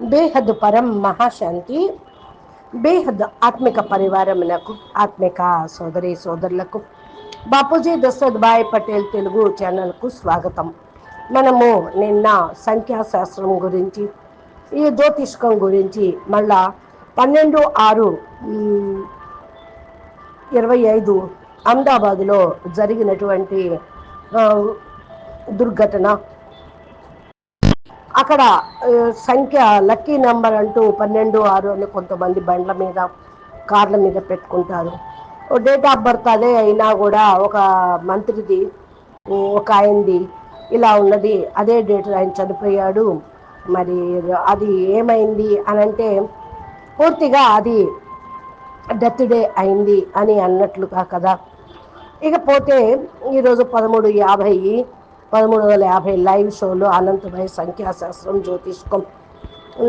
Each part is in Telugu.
బేహద్ పరం మహాశాంతి బేహద్ ఆత్మిక పరివారమునకు ఆత్మిక సోదరి సోదరులకు బాపూజీ దశరథ్ భాయ్ పటేల్ తెలుగు ఛానల్కు స్వాగతం. మనము నిన్న సంఖ్యాశాస్త్రం గురించి ఈ జ్యోతిష్కం గురించి మళ్ళా పన్నెండు ఆరు ఇరవై ఐదు అహ్మదాబాద్లో జరిగినటువంటి దుర్ఘటన అక్కడ సంఖ్య లక్కీ నెంబర్ అంటూ పన్నెండు ఆరు అని కొంతమంది బండ్ల మీద కార్ల మీద పెట్టుకుంటారు. డేట్ ఆఫ్ బర్త్ అదే అయినా కూడా ఒక మంత్రిది ఒక ఆయనది ఇలా ఉన్నది. అదే డేట్ ఆయన చనిపోయాడు. మరి అది ఏమైంది అని అంటే పూర్తిగా అది డెత్ డే అయింది అని అన్నట్లుగా కదా. ఇకపోతే ఈరోజు పదమూడు యాభై పదమూడు వందల యాభై లైవ్ షోలు అనంతమయ సంఖ్యాశాస్త్రం జ్యోతిష్కం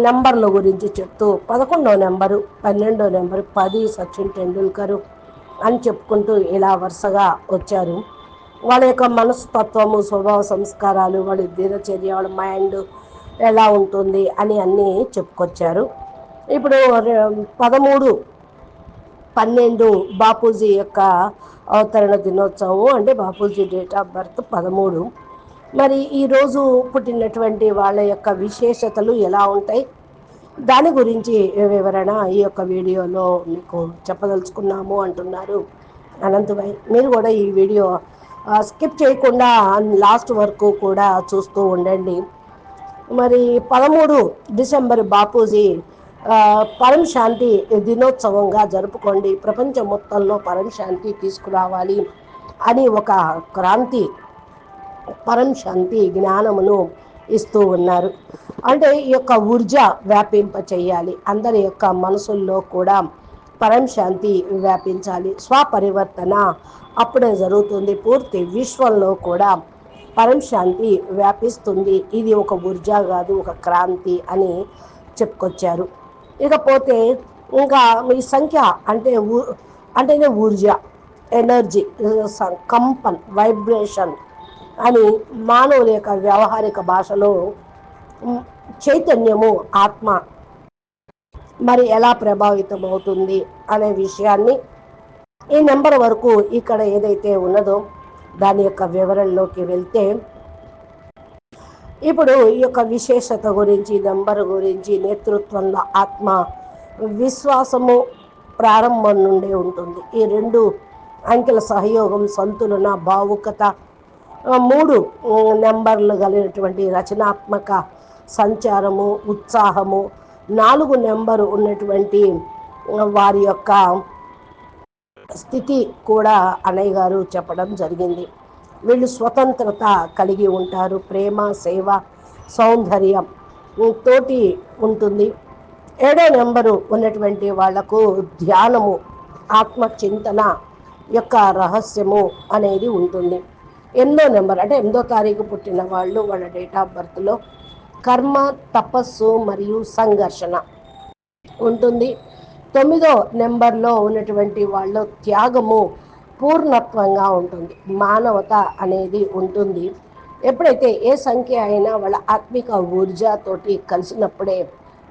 నెంబర్ల గురించి చెప్తూ పదకొండో నెంబరు పన్నెండో నెంబరు పది సచిన్ టెండూల్కర్ అని చెప్పుకుంటూ ఇలా వరుసగా వచ్చారు. వాళ్ళ యొక్క మనస్తత్వము స్వభావ సంస్కారాలు వాళ్ళ దినచర్య వాళ్ళ మైండ్ ఎలా ఉంటుంది అని అన్నీ చెప్పుకొచ్చారు. ఇప్పుడు పదమూడు పన్నెండు బాపూజీ యొక్క అవతరణ దినోత్సవం అంటే బాపూజీ డేట్ ఆఫ్ బర్త్ పదమూడు. మరి ఈరోజు పుట్టినటువంటి వాళ్ళ యొక్క విశేషతలు ఎలా ఉంటాయి? దాని గురించి వివరణ ఈ యొక్క వీడియోలో మీకు చెప్పదలుచుకున్నాము అంటున్నారు అనంతభాయ్ మీరు కూడా ఈ వీడియో స్కిప్ చేయకుండా లాస్ట్ వరకు కూడా చూస్తూ ఉండండి. మరి పదమూడు డిసెంబర్ బాపూజీ పరం శాంతి దినోత్సవంగా జరుపుకోండి. ప్రపంచం మొత్తంలో పరం శాంతి తీసుకురావాలి అని ఒక క్రాంతి పరం శాంతి జ్ఞానమును ఇస్తూ ఉన్నారు. అంటే ఈ యొక్క ఊర్జ వ్యాపింప చేయాలి అందరి యొక్క మనసుల్లో కూడా పరం శాంతి వ్యాపించాలి. స్వపరివర్తన అప్పుడే జరుగుతుంది. పూర్తి విశ్వంలో కూడా పరం శాంతి వ్యాపిస్తుంది. ఇది ఒక ఊర్జ కాదు ఒక క్రాంతి అని చెప్పుకొచ్చారు. ఇకపోతే ఇంకా ఈ సంఖ్య అంటే ఊ అంటేనే ఊర్జ ఎనర్జీ స- కంపన్ వైబ్రేషన్ అని మానవుల యొక్క వ్యవహారిక భాషలో చైతన్యము ఆత్మ మరి ఎలా ప్రభావితం అవుతుంది అనే విషయాన్ని ఈ నెంబర్ వరకు ఇక్కడ ఏదైతే ఉన్నదో దాని యొక్క వివరణలోకి వెళ్తే ఇప్పుడు ఈ యొక్క విశేషత గురించి నెంబర్ గురించి నేతృత్వంలో ఆత్మ విశ్వాసము ప్రారంభం నుండే ఉంటుంది. ఈ రెండు అంకెల సహయోగం సంతులన భావుకత మూడు నెంబర్లు కలిగినటువంటి రచనాత్మక సంచారము ఉత్సాహము నాలుగు నెంబరు ఉన్నటువంటి వారి యొక్క స్థితి కూడా అన్నయ్య గారు చెప్పడం జరిగింది. వీళ్ళు స్వతంత్రత కలిగి ఉంటారు ప్రేమ సేవ సౌందర్యం తోటి ఉంటుంది. ఏడో నెంబరు ఉన్నటువంటి వాళ్ళకు ధ్యానము ఆత్మచింతన యొక్క రహస్యము అనేది ఉంటుంది. ఎనిమిదో నెంబర్ అంటే ఎనిమిదో తారీఖు పుట్టిన వాళ్ళు వాళ్ళ డేట్ ఆఫ్ బర్త్లో కర్మ తపస్సు మరియు సంఘర్షణ ఉంటుంది. తొమ్మిదో నెంబర్లో ఉన్నటువంటి వాళ్ళ త్యాగము పూర్ణత్వంగా ఉంటుంది. మానవత అనేది ఉంటుంది. ఎప్పుడైతే ఏ సంఖ్య అయినా వాళ్ళ ఆత్మిక ఊర్జాతోటి కలిసినప్పుడే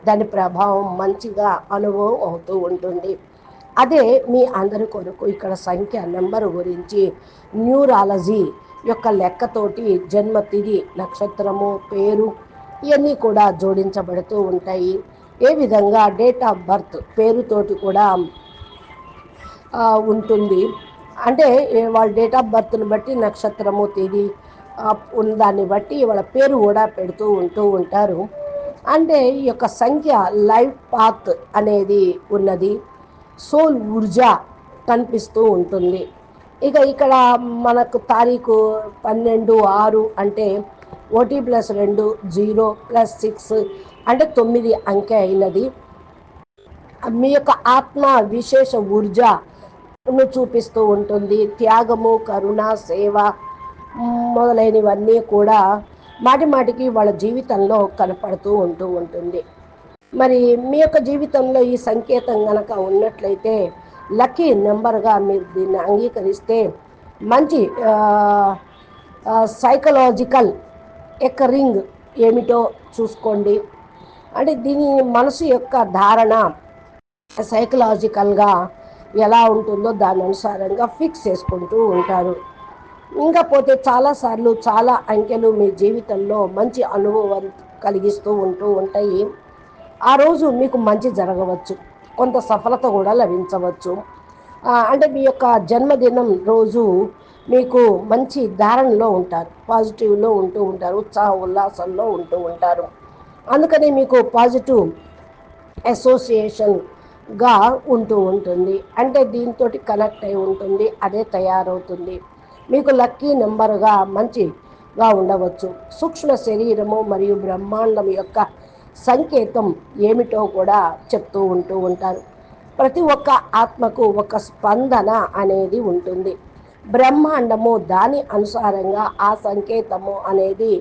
దాని ప్రభావం మంచిగా అనుభవం అవుతూ ఉంటుంది. అదే మీ అందరి కొరకు ఇక్కడ సంఖ్య నెంబర్ గురించి న్యూరాలజీ యొక్క లెక్కతోటి జన్మ తిది నక్షత్రము పేరు ఇవన్నీ కూడా జోడించబడుతూ ఉంటాయి. ఏ విధంగా డేట్ ఆఫ్ బర్త్ పేరుతోటి కూడా ఉంటుంది. అంటే వాళ్ళ డేట్ ఆఫ్ బర్త్ని బట్టి నక్షత్రము తేదీ దాన్ని బట్టి వాళ్ళ పేరు కూడా పెడుతూ ఉంటూ ఉంటారు. అంటే ఈ యొక్క సంఖ్య లైఫ్ పాత్ అనేది ఉన్నది. సోల్ ఊర్జా కనిపిస్తూ ఉంటుంది. ఇక ఇక్కడ మనకు తారీఖు పన్నెండు ఆరు అంటే ఓటీ ప్లస్ రెండు జీరో ప్లస్ సిక్స్ అంటే తొమ్మిది అంకె అయినది. మీ యొక్క ఆత్మ విశేష ఊర్జను చూపిస్తూ ఉంటుంది. త్యాగము కరుణ సేవ మొదలైనవన్నీ కూడా మాటి మాటికి వాళ్ళ జీవితంలో కనపడుతూ ఉంటూ ఉంటుంది. మరి మీ యొక్క జీవితంలో ఈ సంకేతం గనక ఉన్నట్లయితే లక్కీ నెంబర్గా మీరు దీన్ని అంగీకరిస్తే మంచి సైకలాజికల్ ఎక్కరింగ్ ఏమిటో చూసుకోండి. అంటే దీని మనసు యొక్క ధారణ సైకలాజికల్గా ఎలా ఉంటుందో దాని అనుసారంగా ఫిక్స్ చేసుకుంటూ ఉంటారు. ఇంకా పోతే చాలాసార్లు చాలా అంకెలు మీ జీవితంలో మంచి అనుభవం కలిగిస్తూ ఉంటూ ఉంటాయి. ఆ రోజు మీకు మంచి జరగవచ్చు. కొంత సఫలత కూడా లభించవచ్చు. అంటే మీ యొక్క జన్మదినం రోజు మీకు మంచి ధారణలో ఉంటారు. పాజిటివ్లో ఉంటూ ఉంటారు. ఉత్సాహ ఉల్లాసంలో ఉంటూ ఉంటారు. అందుకని మీకు పాజిటివ్ అసోసియేషన్గా ఉంటూ ఉంటుంది. అంటే దీంతో కనెక్ట్ అయి ఉంటుంది. అదే తయారవుతుంది. మీకు లక్కీ నెంబర్గా మంచిగా ఉండవచ్చు. సూక్ష్మ శరీరము మరియు బ్రహ్మాండం యొక్క సంకేతం ఏమిటో కూడా చెప్తూ ఉంటూ ఉంటారు. ప్రతి ఒక్క ఆత్మకు ఒక స్పందన అనేది ఉంటుంది. బ్రహ్మాండము దాని అనుసారంగా ఆ సంకేతము అనేది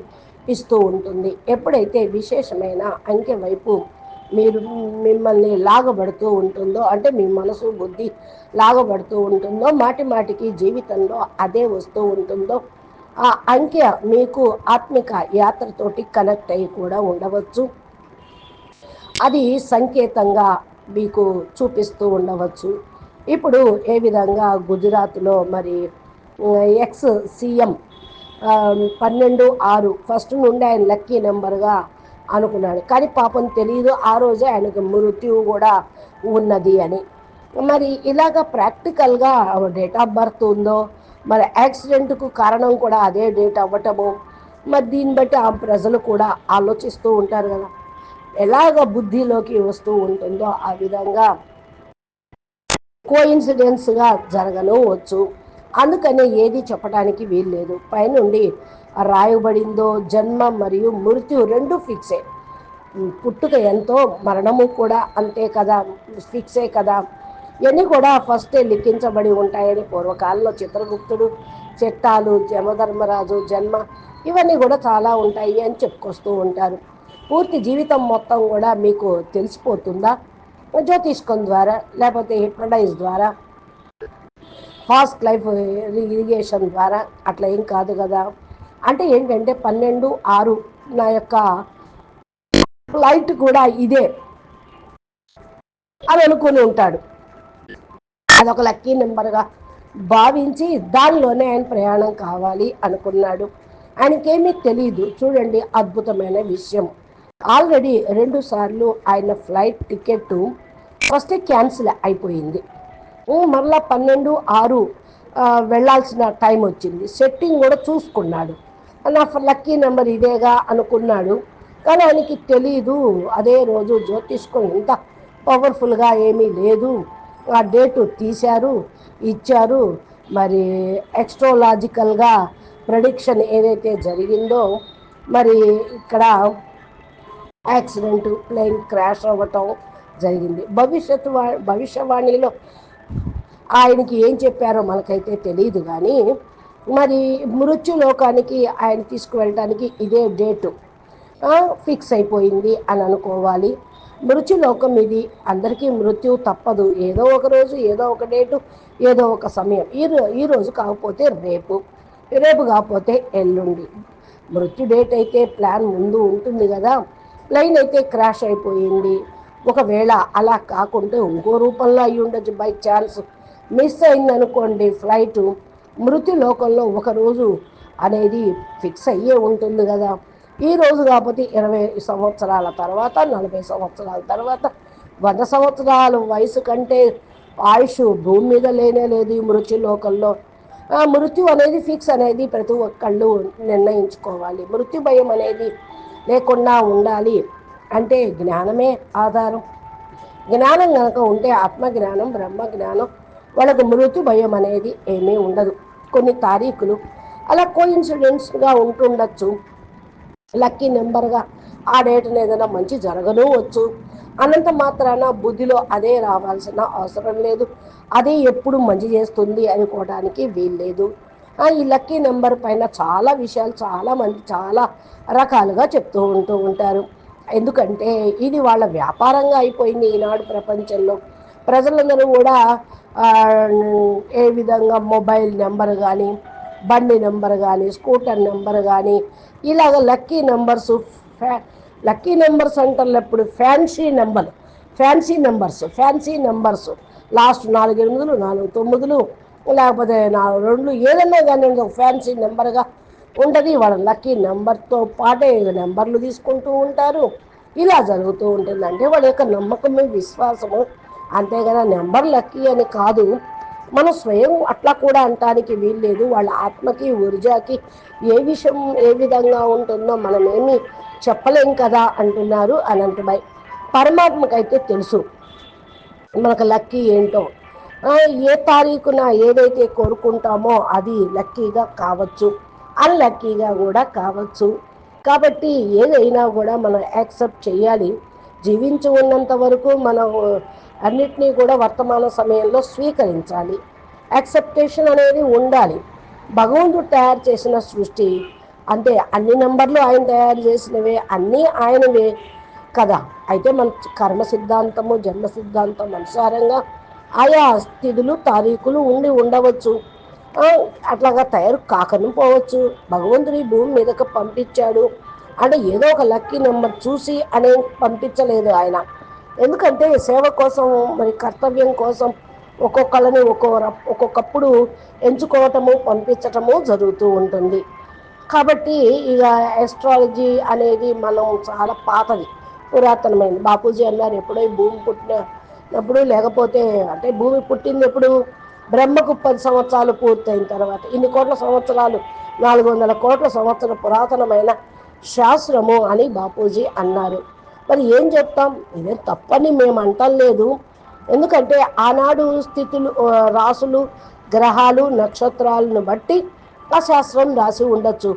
ఇస్తూ ఉంటుంది. ఎప్పుడైతే విశేషమైన అంకె వైపు మీరు మిమ్మల్ని లాగబడుతూ ఉంటుందో అంటే మీ మనసు బుద్ధి లాగబడుతూ ఉంటుందో మాటి మాటికి జీవితంలో అదే వస్తూ ఉంటుందో ఆ అంకె మీకు ఆత్మిక యాత్రతోటి కనెక్ట్ అయ్యి కూడా ఉండవచ్చు. అది సంకేతంగా మీకు చూపిస్తూ ఉండవచ్చు. ఇప్పుడు ఏ విధంగా గుజరాత్లో మరి ఎక్స్ సీఎం పన్నెండు ఆరు ఫస్ట్ నుండి ఆయన లక్కీ నెంబర్గా అనుకున్నాడు. కానీ పాపం తెలియదు ఆ రోజే ఆయనకు మృత్యువు కూడా ఉన్నది అని. మరి ఇలాగ ప్రాక్టికల్గా డేట్ ఆఫ్ బర్త్ ఉందో మరి యాక్సిడెంట్కు కారణం కూడా అదే డేట్ అవ్వటము మరి దీన్ని బట్టి ఆ ప్రజలు కూడా ఆలోచిస్తూ ఉంటారు కదా. ఎలాగ బుద్ధిలోకి వస్తూ ఉంటుందో ఆ విధంగా కోయిన్సిడెన్స్గా జరగను వచ్చు. అందుకనే ఏది చెప్పడానికి వీల్లేదు. పైనుండి రాయబడిందో జన్మ మరియు మృత్యు రెండు ఫిక్సే పుట్టుక ఎంతో మరణము కూడా అంతే కదా ఫిక్సే కదా. ఇవన్నీ కూడా ఫస్టే లిఖించబడి ఉంటాయని పూర్వకాలంలో చిత్రగుప్తుడు చట్టాలు జమధర్మరాజు జన్మ ఇవన్నీ కూడా చాలా ఉంటాయి అని చెప్పుకొస్తూ ఉంటారు. పూర్తి జీవితం మొత్తం కూడా మీకు తెలిసిపోతుందా? జ్యోతిష్కం ద్వారా లేకపోతే హిప్నటైజ్ ద్వారా ఫాస్ట్ లైఫ్ ఇరిగేషన్ ద్వారా అట్లా ఏం కాదు కదా? అంటే ఏంటంటే పన్నెండు ఆరు నా యొక్క ఫ్లైట్ కూడా ఇదే అని అనుకుని ఉంటాడు. అదొక లక్కీ నెంబర్గా భావించి దానిలోనే ఆయన ప్రయాణం కావాలి అనుకున్నాడు. ఆయనకేమీ తెలియదు చూడండి అద్భుతమైన విషయం. ఆల్రెడీ రెండు సార్లు ఆయన ఫ్లైట్ టికెట్ ఫస్ట్ క్యాన్సిల్ అయిపోయింది. మరలా పన్నెండు ఆరు వెళ్ళాల్సిన టైం వచ్చింది. సెట్టింగ్ కూడా చూసుకున్నాడు. నా లక్కీ నెంబర్ ఇదేగా అనుకున్నాడు. కానీ ఆయనకి తెలీదు. అదే రోజు జ్యోతిష్కం ఇంత పవర్ఫుల్గా ఏమీ లేదు. ఆ డేటు తీశారు ఇచ్చారు. మరి ఎక్స్ట్రోలాజికల్గా ప్రొడిక్షన్ ఏదైతే జరిగిందో మరి ఇక్కడ యాక్సిడెంట్ ప్లేన్ క్రాష్ అవ్వటం జరిగింది. భవిష్యత్తు భవిష్యవాణిలో ఆయనకి ఏం చెప్పారో మనకైతే తెలియదు కానీ మరి మృత్యులోకానికి ఆయన తీసుకువెళ్ళటానికి ఇదే డేటు ఫిక్స్ అయిపోయింది అని అనుకోవాలి. మృత్యులోకం ఇది అందరికీ మృత్యు తప్పదు. ఏదో ఒక రోజు ఏదో ఒక డేటు ఏదో ఒక సమయం. ఈ ఈ రోజు కాకపోతే రేపు రేపు కాకపోతే ఎల్లుండి. మృత్యు డేట్ అయితే ప్లాన్ ముందు ఉంటుంది కదా. ప్లైన్ అయితే క్రాష్ అయిపోయింది. ఒకవేళ అలా కాకుంటే ఇంకో రూపంలో అయి ఉండొచ్చు. బై ఛాన్స్ మిస్ అయిందనుకోండి ఫ్లైటు మృతి లోకంలో ఒకరోజు అనేది ఫిక్స్ అయ్యే ఉంటుంది కదా. ఈ రోజు కాకపోతే ఇరవై సంవత్సరాల తర్వాత నలభై సంవత్సరాల తర్వాత వంద సంవత్సరాల వయసు కంటే ఆయుష్ భూమి మీద లేనే లేదు ఈ మృత్యు లోకంలో. మృత్యు అనేది ఫిక్స్ అనేది ప్రతి ఒక్కళ్ళు నిర్ణయించుకోవాలి. మృత్యు భయం అనేది లేకుండా ఉండాలి అంటే జ్ఞానమే ఆధారం. జ్ఞానం కనుక ఉంటే ఆత్మజ్ఞానం బ్రహ్మ జ్ఞానం వాళ్ళకు మృత్యు భయం అనేది ఏమీ ఉండదు. కొన్ని తారీఖులు అలా కోయిన్సిడెంట్స్గా ఉంటుండొచ్చు. లక్కీ నెంబర్గా ఆ డేట్ని ఏదైనా మంచి జరగనవచ్చు. అనంత మాత్రాన బుద్ధిలో అదే రావాల్సిన అవసరం లేదు. అదే ఎప్పుడు మంచి చేస్తుంది అనుకోవడానికి వీల్లేదు. ఈ లక్కీ నెంబర్ పైన చాలా విషయాలు చాలా మంది చాలా రకాలుగా చెప్తూ ఉంటూ ఉంటారు. ఎందుకంటే ఇది వాళ్ళ వ్యాపారంగా అయిపోయింది ఈనాడు ప్రపంచంలో. ప్రజలందరూ కూడా ఏ విధంగా మొబైల్ నెంబర్ కానీ బండి నెంబర్ కానీ స్కూటర్ నెంబర్ కానీ ఇలాగ లక్కీ నెంబర్స్ లక్కీ నెంబర్స్ అంటారు ఎప్పుడు fancy number fancy numbers fancy numbers. Last నాలుగు ఎనిమిదిలు నాలుగు తొమ్మిదిలు లేకపోతే నాలుగు రెండు ఏదన్నా కానీ ఒక ఫ్యాన్సీ నెంబర్గా ఉంటుంది. వాళ్ళ లక్కీ నెంబర్తో పాటే నెంబర్లు తీసుకుంటూ ఉంటారు. ఇలా జరుగుతూ ఉంటుంది అంటే వాళ్ళ యొక్క నమ్మకము విశ్వాసము అంతేగాని నెంబర్ లక్కీ అని కాదు. మనం స్వయం అట్లా కూడా అంటానికి వీల్లేదు. వాళ్ళ ఆత్మకి ఊర్జాకి ఏ విషయం ఏ విధంగా ఉంటుందో మనమేమి చెప్పలేం కదా అంటున్నారు అనంతబాయ్. పరమాత్మకైతే తెలుసు. మనకు లక్కీ ఏంటో ఏ తారీఖున ఏదైతే కోరుకుంటామో అది లక్కీగా కావచ్చు అన్లక్కీగా కూడా కావచ్చు. కాబట్టి ఏదైనా కూడా మనం యాక్సెప్ట్ చేయాలి. జీవించి ఉన్నంత వరకు మనం అన్నిటినీ కూడా వర్తమాన సమయంలో స్వీకరించాలి. యాక్సెప్టేషన్ అనేది ఉండాలి. భగవంతుడు తయారు చేసిన సృష్టి అంటే అన్ని నంబర్లు ఆయన తయారు చేసినవే అన్నీ ఆయనవే కదా. అయితే మన కర్మ సిద్ధాంతము జన్మ సిద్ధాంతం అనుసారంగా ఆయా స్థితులు తారీఖులు ఉండి ఉండవచ్చు. అట్లాగా తయారు కాకను పోవచ్చు. భగవంతుడి భూమి మీదకి పంపించాడు. అంటే ఏదో ఒక లక్కీ నెంబర్ చూసి అనే పంపించలేదు ఆయన. ఎందుకంటే సేవ కోసం మరి కర్తవ్యం కోసం ఒక్కొక్కళ్ళని ఒక్కో ఒక్కొక్కప్పుడు ఎంచుకోవటము పంపించటము జరుగుతూ ఉంటుంది. కాబట్టి ఇక ఎస్ట్రాలజీ అనేది మనం చాలా పాతది పురాతనమైనది. బాపూజీ అన్నారు ఎప్పుడో భూమి పుట్టిన ఎప్పుడు లేకపోతే అంటే భూమి పుట్టింది ఎప్పుడు? బ్రహ్మకు పది సంవత్సరాలు పూర్తయిన తర్వాత ఇన్ని కోట్ల సంవత్సరాలు నాలుగు వందల కోట్ల సంవత్సర పురాతనమైన శాస్త్రము అని బాపూజీ అన్నారు. మరి ఏం చెప్తాం? ఇదే తప్పని మేము అంటలేదు ఎందుకంటే ఆనాడు స్థితులు రాసులు గ్రహాలు నక్షత్రాలను బట్టి ఆ శాస్త్రం రాసి ఉండొచ్చు.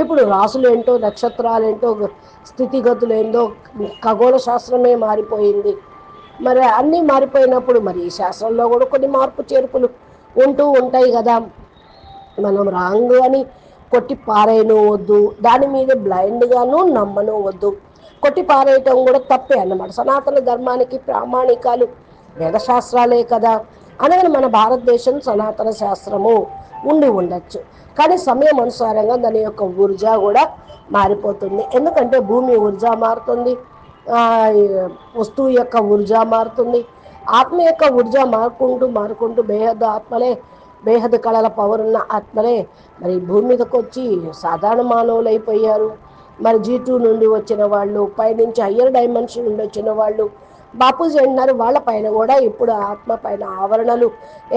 ఇప్పుడు రాసులు ఏంటో నక్షత్రాలు ఏంటో స్థితిగతులు ఏందో ఖగోళ శాస్త్రమే మారిపోయింది. మరి అన్నీ మారిపోయినప్పుడు మరి ఈ శాస్త్రంలో కూడా కొన్ని మార్పు చేర్పులు ఉంటూ ఉంటాయి కదా. మనం రాంగ్ అని కొట్టి పారేయను వద్దు దాని మీద బ్లైండ్గాను నమ్మను వద్దు కొట్టి పారేయటం కూడా తప్పే అన్నమాట. సనాతన ధర్మానికి ప్రామాణికాలు వేదశాస్త్రాలే కదా. అనగా మన భారతదేశం సనాతన శాస్త్రము ఉండి ఉండొచ్చు. కానీ సమయం అనుసారంగా దాని యొక్క ఊర్జా కూడా మారిపోతుంది. ఎందుకంటే భూమి ఊర్జా మారుతుంది. వస్తువు యొక్క ఊర్జా మారుతుంది. ఆత్మ యొక్క ఊర్జా మారుకుంటూ మారుకుంటూ బేహద్ ఆత్మలే బేహద్ కళల పవర్ ఉన్న ఆత్మలే మరి భూమి మీదకి వచ్చి సాధారణ మానవులు అయిపోయారు. మరి జీ టూ నుండి వచ్చిన వాళ్ళు పైనుంచి హయ్యర్ డైమెన్షన్ నుండి వచ్చిన వాళ్ళు బాపూజీ అంటున్నారు వాళ్ళ పైన కూడా ఇప్పుడు ఆత్మ పైన ఆవరణలు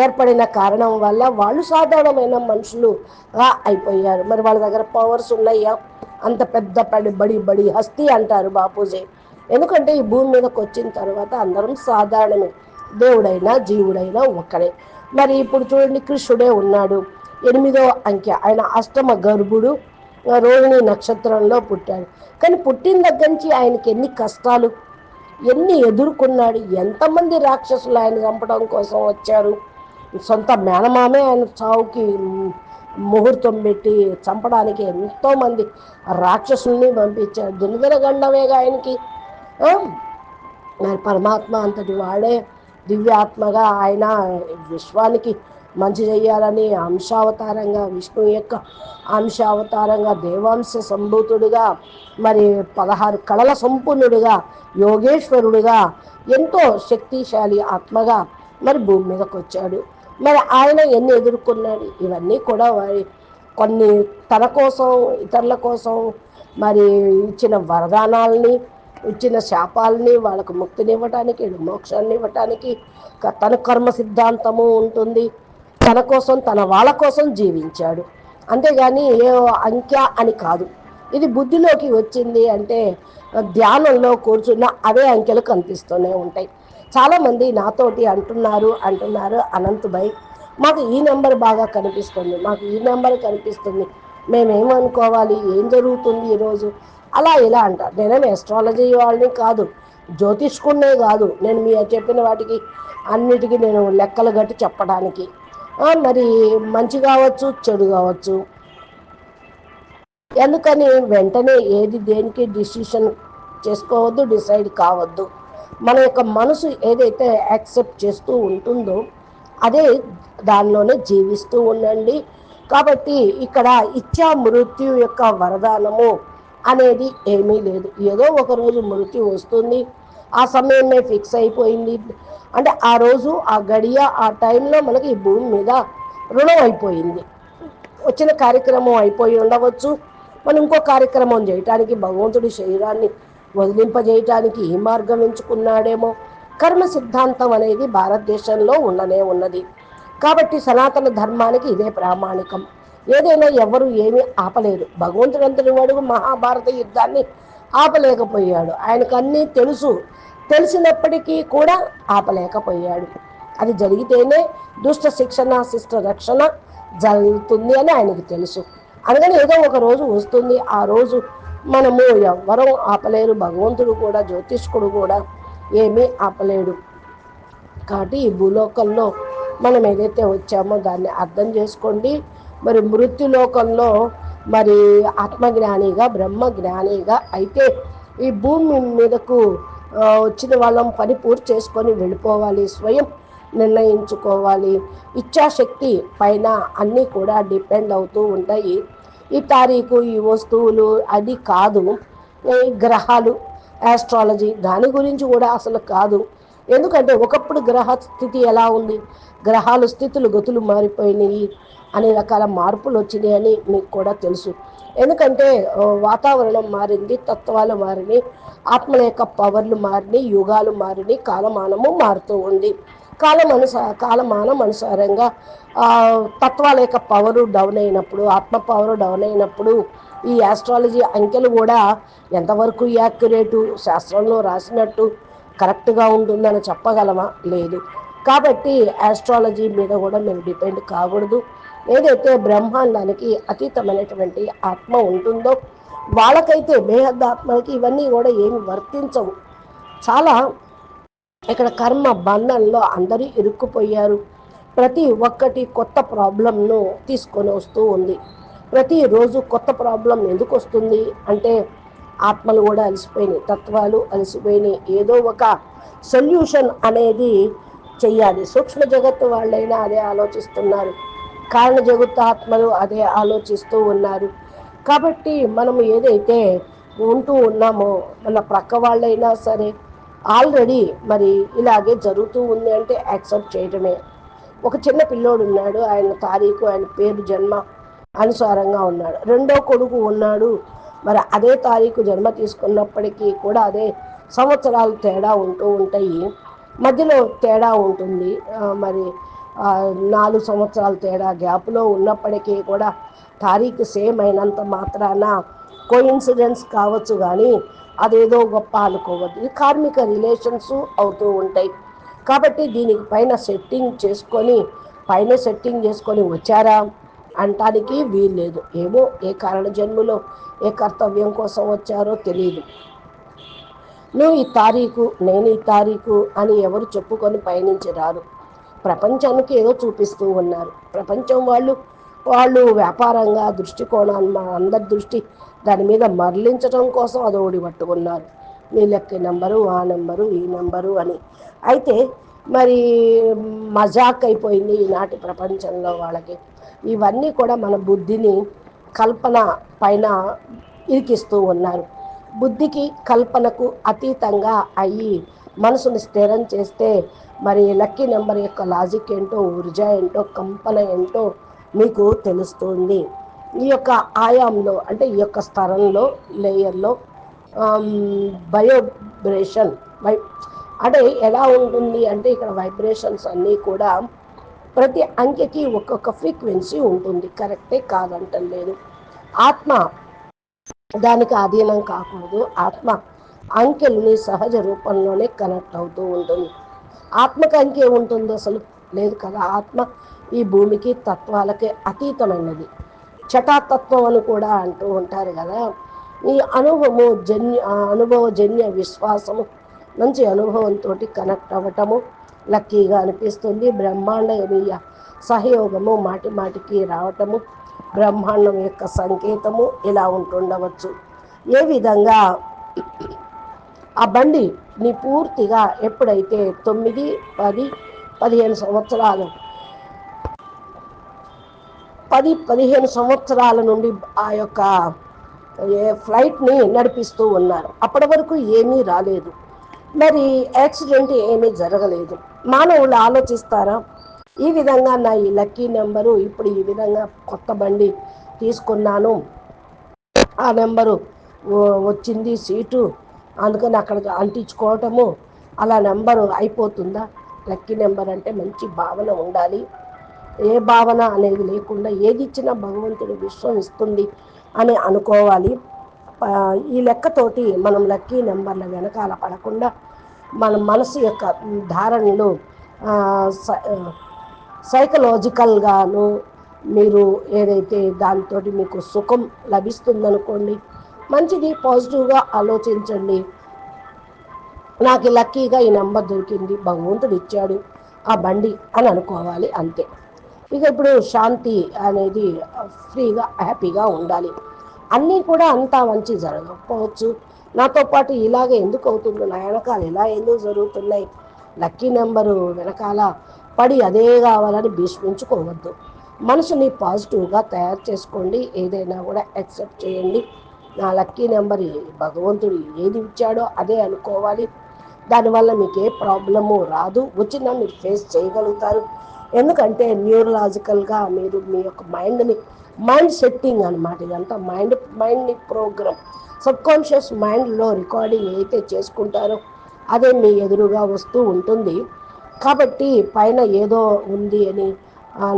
ఏర్పడిన కారణం వల్ల వాళ్ళు సాధారణమైన మనుషులుగా అయిపోయారు. మరి వాళ్ళ దగ్గర పవర్స్ ఉన్నాయా? అంత పెద్ద పడి బడి బడి హస్తి అంటారు బాపూజీ. ఎందుకంటే ఈ భూమి మీదకి వచ్చిన తర్వాత అందరం సాధారణమే. దేవుడైనా జీవుడైనా ఒక్కడే. మరి ఇప్పుడు చూడండి కృష్ణుడే ఉన్నాడు. ఎనిమిదో అంకె. ఆయన అష్టమ గర్భుడు. రోహిణి నక్షత్రంలో పుట్టాడు. కానీ పుట్టిన దగ్గర నుంచి ఆయనకి ఎన్ని కష్టాలు ఎన్ని ఎదుర్కొన్నాడు ఎంతమంది రాక్షసులు ఆయన చంపడం కోసం వచ్చారు. సొంత మేనమామే ఆయన చావుకి ముహూర్తం పెట్టి చంపడానికి ఎంతోమంది రాక్షసుల్ని పంపించారు దునిదరగండమేగా ఆయనకి? మరి పరమాత్మ అంతటి వాడే దివ్యాత్మగా ఆయన విశ్వానికి మంచి చేయాలని అంశావతారంగా విష్ణు యొక్క అంశావతారంగా దేవాంశ సంభూతుడిగా మరి పదహారు కళల సంపూర్ణుడిగా యోగేశ్వరుడుగా ఎంతో శక్తిశాలి ఆత్మగా మరి భూమి మీదకి వచ్చాడు మరి ఆయన ఎన్ని ఎదుర్కొన్నాడు? ఇవన్నీ కూడా వారి కొన్ని తన కోసం ఇతరుల కోసం మరి ఇచ్చిన వరదానాల్ని ఇచ్చిన శాపాలని వాళ్ళకు ముక్తినివ్వటానికి మోక్షాన్ని ఇవ్వటానికి తన కర్మ సిద్ధాంతము ఉంటుంది. తన కోసం తన వాళ్ళ కోసం జీవించాడు. అంతేగాని ఏ అంక్య అని కాదు. ఇది బుద్ధిలోకి వచ్చింది అంటే ధ్యానంలో కూర్చున్న అవే అంకెలు కనిపిస్తూనే ఉంటాయి. చాలామంది నాతోటి అంటున్నారు అంటున్నారు అనంతభాయ్ మాకు ఈ నెంబర్ బాగా కనిపిస్తుంది మాకు ఈ నెంబర్ కనిపిస్తుంది. మేమేమనుకోవాలి? ఏం జరుగుతుంది ఈరోజు? అలా ఇలా అంటారు నేనేమి ఎస్ట్రాలజీ వాళ్ళని కాదు. జ్యోతిష్కుడినే కాదు. నేను మీ చెప్పిన వాటికి అన్నిటికీ నేను లెక్కలు గట్టి చెప్పడానికి. మరి మంచి కావచ్చు చెడు కావచ్చు. ఎందుకని వెంటనే ఏది దేనికి డిసిషన్ చేసుకోవద్దు డిసైడ్ కావద్దు. మన యొక్క మనసు ఏదైతే యాక్సెప్ట్ చేస్తూ ఉంటుందో అదే దానిలోనే జీవిస్తూ ఉండండి. కాబట్టి ఇక్కడ ఇచ్చా మృత్యు యొక్క వరదానము. అనేది ఏమీ లేదు. ఏదో ఒక రోజు వస్తుంది. ఆ సమయమే ఫిక్స్ అయిపోయింది. అంటే ఆ రోజు ఆ గడియ ఆ టైంలో మనకి ఈ భూమి మీద రుణం అయిపోయింది. వచ్చిన కార్యక్రమం అయిపోయి ఉండవచ్చు. మనం ఇంకో కార్యక్రమం చేయటానికి భగవంతుడి శరీరాన్ని వదిలింపజేయటానికి ఈ మార్గం ఎంచుకున్నాడేమో. కర్మ సిద్ధాంతం అనేది భారతదేశంలో ఉండనే ఉన్నది. కాబట్టి సనాతన ధర్మానికి ఇదే ప్రామాణికం. ఏదైనా ఎవరు ఏమీ ఆపలేరు. భగవంతుడంతటి వాడు మహాభారత యుద్ధాన్ని ఆపలేకపోయాడు. ఆయనకు అన్నీ తెలుసు. తెలిసినప్పటికీ కూడా ఆపలేకపోయాడు. అది జరిగితేనే దుష్ట శిక్షణ శిష్ట రక్షణ జరుగుతుంది అని ఆయనకు తెలుసు. అందుకని ఏదో ఒక రోజు వస్తుంది. ఆ రోజు మనము ఎవ్వరూ ఆపలేరు. భగవంతుడు కూడా జ్యోతిష్కుడు కూడా ఏమీ ఆపలేడు. కాబట్టి ఈ భూలోకంలో మనం ఏదైతే వచ్చామో దాన్ని అర్థం చేసుకోండి. మరి మృత్యులోకంలో మరి ఆత్మజ్ఞానిగా బ్రహ్మజ్ఞానిగా అయితే ఈ భూమి మీదకు వచ్చిన వాళ్ళం పని పూర్తి చేసుకొని వెళ్ళిపోవాలి స్వయం నిర్ణయించుకోవాలి. ఇచ్చాశక్తి పైన అన్నీ కూడా డిపెండ్ అవుతూ ఉంటాయి. ఈ తారీఖు ఈ వస్తువులు అది కాదు. గ్రహాలు యాస్ట్రాలజీ దాని గురించి కూడా అసలు కాదు. ఎందుకంటే ఒకప్పుడు గ్రహ స్థితి ఎలా ఉంది? గ్రహాలు స్థితులు గతులు మారిపోయినాయి. అనే రకాల మార్పులు వచ్చినాయని మీకు కూడా తెలుసు. ఎందుకంటే వాతావరణం మారింది తత్వాలు మారినాయి ఆత్మల యొక్క పవర్లు మారినాయి యుగాలు మారినాయి కాలమానము మారుతూ ఉంది. కాలం అనుసా కాలమానం అనుసారంగా తత్వాల యొక్క పవరు డౌన్ అయినప్పుడు ఆత్మ పవర్ డౌన్ అయినప్పుడు ఈ యాస్ట్రాలజీ అంకెలు కూడా ఎంతవరకు యాక్యురేటు శాస్త్రంలో రాసినట్టు కరెక్ట్గా ఉంటుందని చెప్పగలమా? లేదు. కాబట్టి ఆస్ట్రాలజీ మీద కూడా మేము డిపెండ్ కాకూడదు. ఏదైతే బ్రహ్మాండానికి అతీతమైనటువంటి ఆత్మ ఉంటుందో వాళ్ళకైతే బేహద్దాత్మలకి ఇవన్నీ కూడా ఏమి వర్తించవు. చాలా ఇక్కడ కర్మ బంధంలో అందరూ ఇరుక్కుపోయారు. ప్రతి ఒక్కటి కొత్త ప్రాబ్లంను తీసుకొని వస్తూ ఉంది. ప్రతిరోజు కొత్త ప్రాబ్లం ఎందుకు వస్తుంది? అంటే ఆత్మలు కూడా అలసిపోయినాయి తత్వాలు అలసిపోయినాయి. ఏదో ఒక సొల్యూషన్ అనేది చెయ్యాలి. సూక్ష్మ జగత్తు వాళ్ళైనా అదే ఆలోచిస్తున్నారు. కారణ జగత్తు ఆత్మలు అదే ఆలోచిస్తూ ఉన్నారు. కాబట్టి మనం ఏదైతే ఉంటూ ఉన్నామో మన ప్రక్క వాళ్ళైనా సరే ఆల్రెడీ మరి ఇలాగే జరుగుతూ ఉంది అంటే యాక్సెప్ట్ చేయటమే. ఒక చిన్న పిల్లోడు ఉన్నాడు ఆయన తారీఖు ఆయన పేరు జన్మ అనుసారంగా ఉన్నాడు. రెండో కొడుకు ఉన్నాడు మరి అదే తారీఖు జన్మ తీసుకున్నప్పటికీ కూడా అదే సంవత్సరాలు తేడా ఉంటూ ఉంటాయి. మధ్యలో తేడా ఉంటుంది. మరి నాలుగు సంవత్సరాల తేడా గ్యాప్లో ఉన్నప్పటికీ కూడా తారీఖు సేమ్ అయినంత మాత్రాన కోయిన్సిడెన్స్ కావచ్చు కానీ అదేదో గొప్ప అనుకోవద్దు. ఇది కార్మిక రిలేషన్స్ అవుతూ ఉంటాయి. కాబట్టి దీనికి పైన సెట్టింగ్ చేసుకొని పైన సెట్టింగ్ చేసుకొని వచ్చారా అంటానికి వీల్లేదు. ఏమో ఏ కారణ జన్మలో ఏ కర్తవ్యం కోసం వచ్చారో తెలియదు నువ్వు ఈ తారీఖు నేను ఈ తారీఖు అని ఎవరు చెప్పుకొని పయనించి రారు ప్రపంచానికి ఏదో చూపిస్తూ ఉన్నారు. ప్రపంచం వాళ్ళు వాళ్ళు వ్యాపారంగా దృష్టికోణాన్ని మన అందరి దృష్టి దాని మీద మరలించడం కోసం అదోడి పట్టుకున్నారు. నీ లెక్క నెంబరు ఆ నెంబరు ఈ నెంబరు అని. అయితే మరి మజాక్ అయిపోయింది ఈనాటి ప్రపంచంలో వాళ్ళకి. ఇవన్నీ కూడా మన బుద్ధిని కల్పన పైన ఇరికిస్తూ ఉన్నారు. బుద్ధికి కల్పనకు అతీతంగా అయ్యి మనసుని స్థిరం చేస్తే మరి లక్కీ నెంబర్ యొక్క లాజిక్ ఏంటో ఊర్జా ఏంటో కంపన ఏంటో మీకు తెలుస్తుంది. ఈ యొక్క ఆయాంలో అంటే ఈ యొక్క స్థలంలో లేయర్లో వైబ్రేషన్ వై అంటే ఎలా ఉంటుంది అంటే ఇక్కడ వైబ్రేషన్స్ అన్నీ కూడా ప్రతి అంకెకి ఒక్కొక్క ఫ్రీక్వెన్సీ ఉంటుంది. కరెక్టే కాదంటలేదు. ఆత్మ దానికి అధీనం కాకూడదు. ఆత్మ అంకెల్ని సహజ రూపంలోనే కనెక్ట్ అవుతూ ఉంటుంది. ఆత్మకు అంకె అసలు లేదు కదా. ఆత్మ ఈ భూమికి తత్వాలకి అతీతమైనది. చటాతత్వం అని కూడా అంటూ ఉంటారు కదా. ఈ అనుభవము జన్య అనుభవజన్య విశ్వాసము మంచి అనుభవంతో కనెక్ట్ అవ్వటము లక్కీగా అనిపిస్తుంది. బ్రహ్మాండమీయ సహయోగము మాటి మాటికి రావటము బ్రహ్మాండం యొక్క సంకేతము ఇలా ఉంటుండవచ్చు. ఏ విధంగా ఆ బండి నీ పూర్తిగా ఎప్పుడైతే తొమ్మిది పది పదిహేను సంవత్సరాలు పది పదిహేను సంవత్సరాల నుండి ఆ యొక్క ఫ్లైట్ని నడిపిస్తూ ఉన్నారు. అప్పటి వరకు ఏమీ రాలేదు. మరి యాక్సిడెంట్ ఏమీ జరగలేదు. మానవులు ఆలోచిస్తారా? ఈ విధంగా నా ఈ లక్కీ నెంబరు ఇప్పుడు ఈ విధంగా కొత్త బండి తీసుకున్నాను. ఆ నెంబరు వచ్చింది సీటు అందుకని అక్కడ అంటించుకోవటము అలా నెంబరు అయిపోతుందా? లక్కీ నెంబర్ అంటే మంచి భావన ఉండాలి. ఏ భావన అనేది లేకుండా ఏది ఇచ్చినా భగవంతుడు విశ్వం ఇస్తుంది అని అనుకోవాలి. ఈ లెక్కతోటి మనం లక్కీ నెంబర్ల వెనకాల పడకుండా మన మనసు యొక్క ధారణలు సైకలాజికల్గాను మీరు ఏదైతే దానితోటి మీకు సుఖం లభిస్తుందనుకోండి మంచిది పాజిటివ్గా ఆలోచించండి. నాకు లక్కీగా ఈ నెంబర్ దొరికింది భగవంతుడు ఇచ్చాడు. ఆ బండి అని అనుకోవాలి అంతే. ఇక ఇప్పుడు శాంతి అనేది ఫ్రీగా హ్యాపీగా ఉండాలి. అన్నీ కూడా అంతా మంచి జరగకపోవచ్చు. నాతో పాటు ఇలాగే ఎందుకు అవుతుంది నా వెనకాల ఇలా ఎందుకు జరుగుతున్నాయి? లక్కీ నెంబరు వెనకాల పడి అదే కావాలని భీష్మించుకోవద్దు. మనసుని పాజిటివ్గా తయారు చేసుకోండి ఏదైనా కూడా యాక్సెప్ట్ చేయండి. నా లక్కీ నెంబర్ భగవంతుడు ఏది ఇచ్చాడో అదే అనుకోవాలి. దానివల్ల మీకు ఏ ప్రాబ్లము రాదు. వచ్చినా మీరు ఫేస్ చేయగలుగుతారు. ఎందుకంటే న్యూరలాజికల్గా మీరు మీ యొక్క మైండ్ని మైండ్ సెట్టింగ్ అనమాట ఇదంతా. మైండ్ మైండ్ని ప్రోగ్రామ్. సబ్కాన్షియస్ మైండ్లో రికార్డింగ్ అయితే చేసుకుంటారో అదే మీ ఎదురుగా వస్తూ ఉంటుంది. కాబట్టి పైన ఏదో ఉంది అని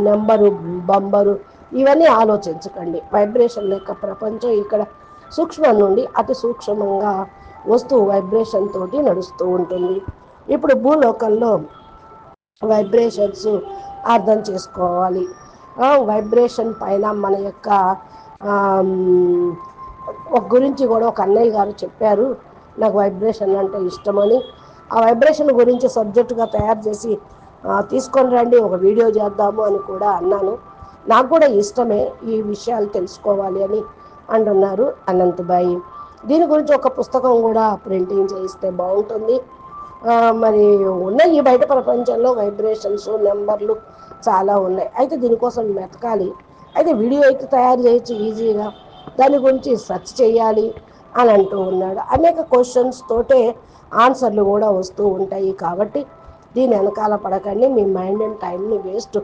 నెంబరు బంబరు ఇవన్నీ ఆలోచించకండి. వైబ్రేషన్ లెక్క ప్రపంచం ఇక్కడ సూక్ష్మం నుండి అతి సూక్ష్మంగా వస్తువు వైబ్రేషన్ తోటి నడుస్తూ ఉంటుంది. ఇప్పుడు భూలోకంలో వైబ్రేషన్స్ అర్థం చేసుకోవాలి. వైబ్రేషన్ పైన మన యొక్క ఒక గురించి కూడా ఒక అన్నయ్య గారు చెప్పారు. నాకు వైబ్రేషన్ అంటే ఇష్టమని. ఆ వైబ్రేషన్ గురించి సబ్జెక్టుగా తయారు చేసి తీసుకొని రండి ఒక వీడియో చేద్దాము అని కూడా అన్నాను. నాకు కూడా ఇష్టమే ఈ విషయాలు తెలుసుకోవాలి అని. అంటున్నారు అనంతబాయి. దీని గురించి ఒక పుస్తకం కూడా ప్రింటింగ్ చేయిస్తే బాగుంటుంది. మరి ఉన్నాయి ఈ బయట ప్రపంచంలో వైబ్రేషన్స్ నెంబర్లు చాలా ఉన్నాయి. అయితే దీనికోసం వెతకాలి. అయితే వీడియో అయితే తయారు చేయొచ్చు ఈజీగా. దాని గురించి సెర్చ్ చేయాలి అని అంటూ ఉన్నాడు. అనేక క్వశ్చన్స్ తోటే ఆన్సర్లు కూడా వస్తూ ఉంటాయి కాబట్టి దీని వెనకాల పడకండి. మీ మైండ్ అండ్ టైంని వేస్ట్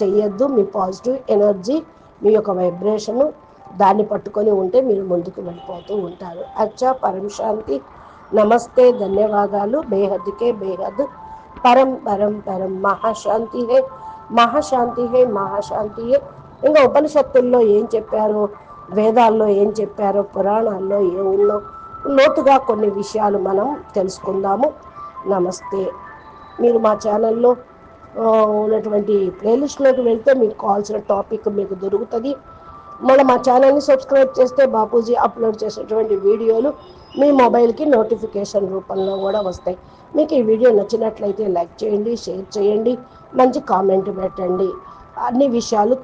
చేయొద్దు. మీ పాజిటివ్ ఎనర్జీ మీ యొక్క వైబ్రేషను దాన్ని పట్టుకొని ఉంటే మీరు ముందుకు వెళ్ళిపోతూ ఉంటారు. అచ్చా పరం శాంతి. నమస్తే ధన్యవాదాలు. బేహద్కే బేహద్ పరం పరం పరం. మహాశాంతి హే. మహాశాంతి హే మహాశాంతి హే. ఇంకా ఉపనిషత్తుల్లో ఏం చెప్పారో? వేదాల్లో ఏం చెప్పారో? పురాణాల్లో ఏమున్నో? లోతుగా కొన్ని విషయాలు మనం తెలుసుకుందాము. నమస్తే. మీరు మా ఛానల్లో ఉన్నటువంటి ప్లేలిస్ట్లోకి వెళ్తే మీకు కావాల్సిన టాపిక్ మీకు దొరుకుతుంది. మన మా ఛానల్ని సబ్స్క్రైబ్ చేస్తే బాపూజీ అప్లోడ్ చేసేటువంటి వీడియోలు మీ మొబైల్కి నోటిఫికేషన్ రూపంలో కూడా వస్తాయి. మీకు ఈ వీడియో నచ్చినట్లయితే లైక్ చేయండి షేర్ చేయండి మంచి కామెంట్ పెట్టండి. అన్ని విషయాలు